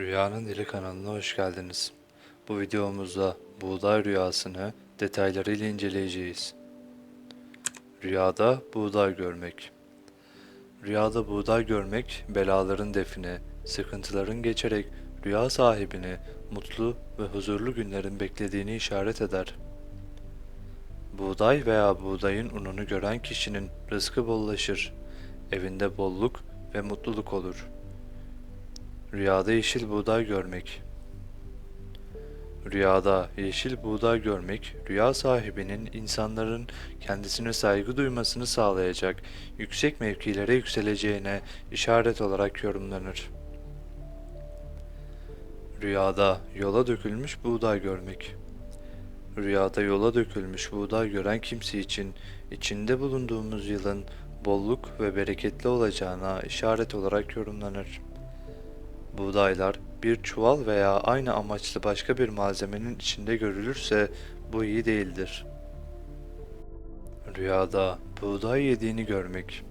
Rüyanın Dili kanalına hoş geldiniz. Bu videomuzda buğday rüyasını detaylarıyla inceleyeceğiz. Rüyada buğday görmek. Rüyada buğday görmek belaların define, sıkıntıların geçerek rüya sahibini mutlu ve huzurlu günlerin beklediğini işaret eder. Buğday veya buğdayın ununu gören kişinin rızkı bollaşır, evinde bolluk ve mutluluk olur.'' Rüyada yeşil buğday görmek. Rüyada yeşil buğday görmek, rüya sahibinin insanların kendisine saygı duymasını sağlayacak yüksek mevkilere yükseleceğine işaret olarak yorumlanır. Rüyada yola dökülmüş buğday görmek. Rüyada yola dökülmüş buğday gören kimse için içinde bulunduğumuz yılın bolluk ve bereketli olacağına işaret olarak yorumlanır. Buğdaylar bir çuval veya aynı amaçlı başka bir malzemenin içinde görülürse bu iyi değildir. Rüyada buğday yediğini görmek.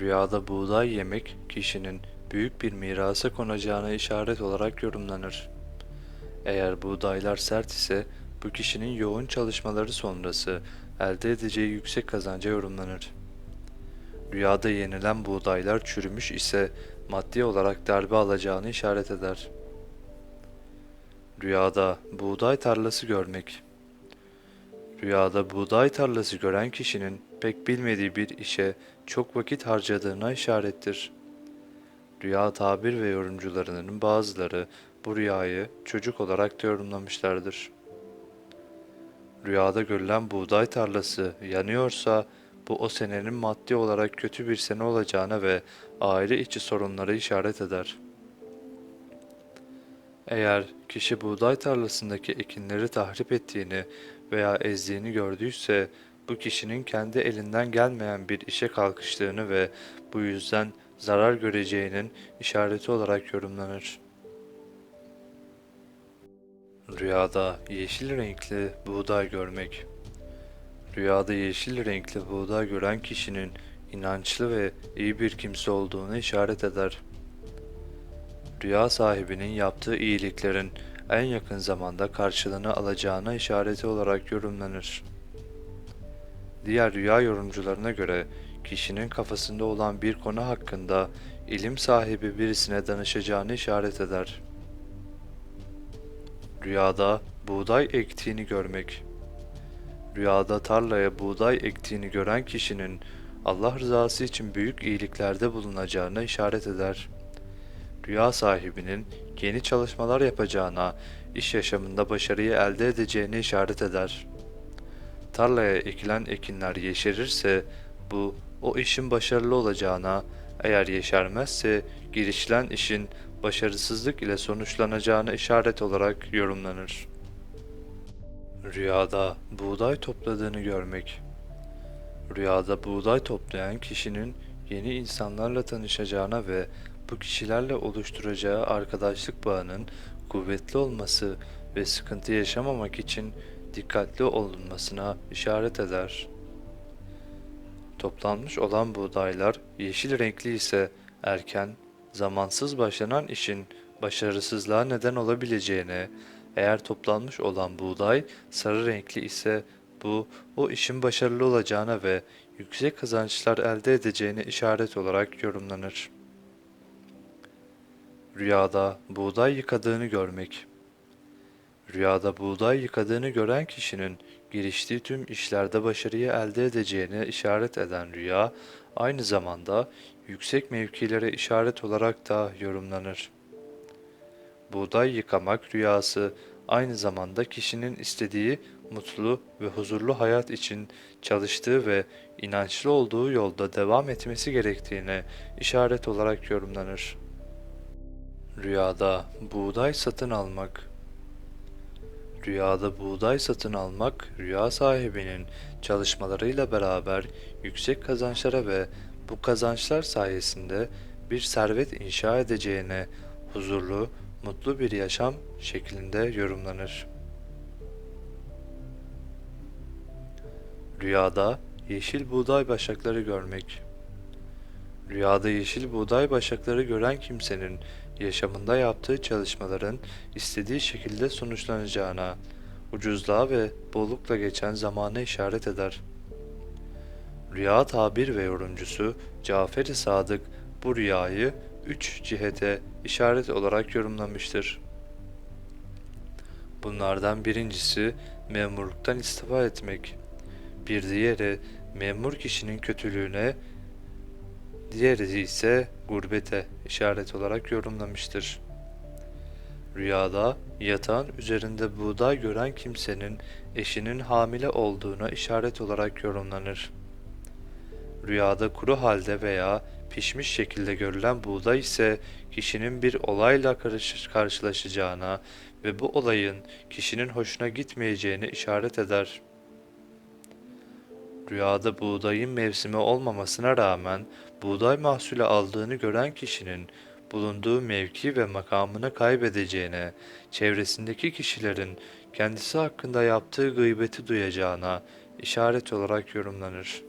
Rüyada buğday yemek kişinin büyük bir mirasa konacağına işaret olarak yorumlanır. Eğer buğdaylar sert ise bu kişinin yoğun çalışmaları sonrası elde edeceği yüksek kazanca yorumlanır. Rüyada yenilen buğdaylar çürümüş ise maddi olarak darbe alacağını işaret eder. Rüyada buğday tarlası görmek. Rüyada buğday tarlası gören kişinin pek bilmediği bir işe çok vakit harcadığına işarettir. Rüya tabir ve yorumcularının bazıları bu rüyayı çocuk olarak da yorumlamışlardır. Rüyada görülen buğday tarlası yanıyorsa bu o senenin maddi olarak kötü bir sene olacağına ve aile içi sorunlara işaret eder. Eğer kişi buğday tarlasındaki ekinleri tahrip ettiğini veya ezdiğini gördüyse bu kişinin kendi elinden gelmeyen bir işe kalkıştığını ve bu yüzden zarar göreceğinin işareti olarak yorumlanır. Rüyada yeşil renkli buğday görmek Rüyada yeşil renkli buğday gören kişinin inançlı ve iyi bir kimse olduğunu işaret eder. Rüya sahibinin yaptığı iyiliklerin en yakın zamanda karşılığını alacağına işareti olarak yorumlanır. Diğer rüya yorumcularına göre kişinin kafasında olan bir konu hakkında ilim sahibi birisine danışacağını işaret eder. Rüyada buğday ektiğini görmek Rüyada tarlaya buğday ektiğini gören kişinin Allah rızası için büyük iyiliklerde bulunacağına işaret eder. Rüya sahibinin yeni çalışmalar yapacağına, iş yaşamında başarıyı elde edeceğine işaret eder. Tarlaya ekilen ekinler yeşerirse bu o işin başarılı olacağına, eğer yeşermezse girişilen işin başarısızlık ile sonuçlanacağına işaret olarak yorumlanır. Rüyada buğday topladığını görmek. Rüyada buğday toplayan kişinin yeni insanlarla tanışacağına ve bu kişilerle oluşturacağı arkadaşlık bağının kuvvetli olması ve sıkıntı yaşamamak için dikkatli olunmasına işaret eder. Toplanmış olan buğdaylar yeşil renkli ise erken, zamansız başlanan işin başarısızlığa neden olabileceğine eğer toplanmış olan buğday sarı renkli ise bu o işin başarılı olacağına ve yüksek kazançlar elde edeceğine işaret olarak yorumlanır. Rüyada buğday yıkadığını görmek Rüyada buğday yıkadığını gören kişinin giriştiği tüm işlerde başarıyı elde edeceğine işaret eden rüya, aynı zamanda yüksek mevkilere işaret olarak da yorumlanır. Buğday yıkamak rüyası aynı zamanda kişinin istediği mutlu ve huzurlu hayat için çalıştığı ve inançlı olduğu yolda devam etmesi gerektiğine işaret olarak yorumlanır. Rüyada buğday satın almak Rüyada buğday satın almak, rüya sahibinin çalışmalarıyla beraber yüksek kazançlara ve bu kazançlar sayesinde bir servet inşa edeceğine, huzurlu mutlu bir yaşam şeklinde yorumlanır. Rüyada yeşil buğday başakları görmek. Rüyada yeşil buğday başakları gören kimsenin yaşamında yaptığı çalışmaların istediği şekilde sonuçlanacağına, ucuzluğa ve bollukla geçen zamana işaret eder. Rüya tabir ve yorumcusu Cafer-i Sadık bu rüyayı üç cihete işaret olarak yorumlamıştır. Bunlardan birincisi memurluktan istifa etmek. Bir diğeri memur kişinin kötülüğüne, diğeri ise gurbete işaret olarak yorumlamıştır. Rüyada yatağın üzerinde buğday gören kimsenin eşinin hamile olduğuna işaret olarak yorumlanır. Rüyada kuru halde veya pişmiş şekilde görülen buğday ise kişinin bir olayla karış- karşılaşacağına ve bu olayın kişinin hoşuna gitmeyeceğine işaret eder. Rüyada buğdayın mevsimi olmamasına rağmen buğday mahsulü aldığını gören kişinin bulunduğu mevki ve makamını kaybedeceğine, çevresindeki kişilerin kendisi hakkında yaptığı gıybeti duyacağına işaret olarak yorumlanır.